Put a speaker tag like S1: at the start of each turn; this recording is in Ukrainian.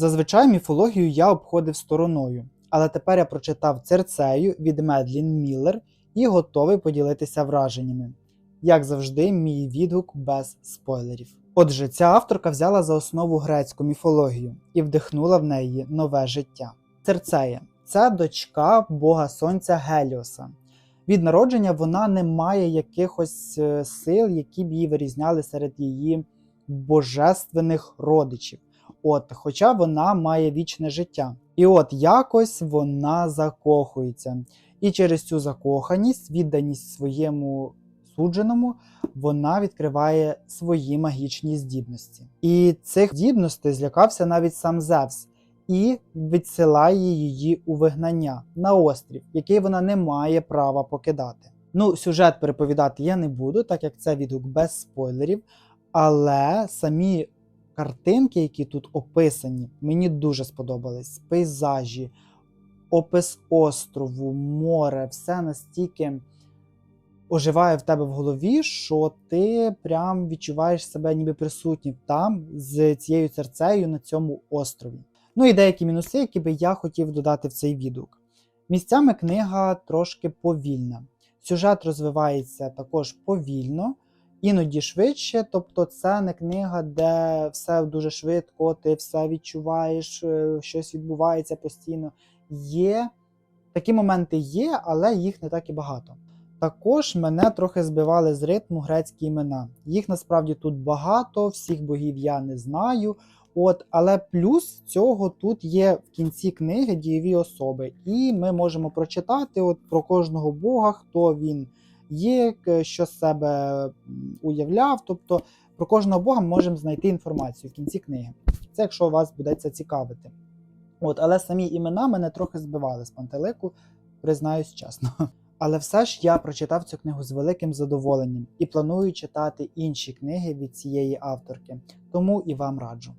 S1: Зазвичай міфологію я обходив стороною, але тепер я прочитав Церцею від Медлін Міллер і готовий поділитися враженнями. Як завжди, мій відгук без спойлерів. Отже, ця авторка взяла за основу грецьку міфологію і вдихнула в неї нове життя. Церцея це дочка бога сонця Геліоса. Від народження вона не має якихось е, сил, які б її вирізняли серед її божественних родичів. От, хоча вона має вічне життя. І от якось вона закохується. І через цю закоханість, відданість своєму судженому, вона відкриває свої магічні здібності. І цих здібностей злякався навіть сам Зевс і відсилає її у вигнання на острів, який вона не має права покидати. Ну, сюжет переповідати я не буду, так як це відгук без спойлерів, але самі картинки, які тут описані, мені дуже сподобались. Пейзажі, опис острову, море, все настільки оживає в тебе в голові, що ти прям відчуваєш себе ніби присутнім там з цією серцею на цьому острові. Ну і деякі мінуси, які би я хотів додати в цей відгук. Місцями книга трошки повільна. Сюжет розвивається також повільно, іноді швидше. Тобто, це не книга, де все дуже швидко, ти все відчуваєш, е, щось відбувається постійно. Є такі моменти є, але їх не так і багато. Також мене трохи збивали з ритму грецькі імена. Їх насправді тут багато, всіх богів я не знаю. От, але плюс цього тут є в кінці книги дієві особи, і ми можемо прочитати от про кожного бога, хто він є, що з себе уявляв. Тобто про кожного бога ми можемо знайти інформацію в кінці книги. Це якщо вас буде це цікавити. От, але самі імена мене трохи збивали з пантелику, признаюсь чесно. Але все ж я прочитав цю книгу з великим задоволенням і планую читати інші книги від цієї авторки, тому і вам раджу.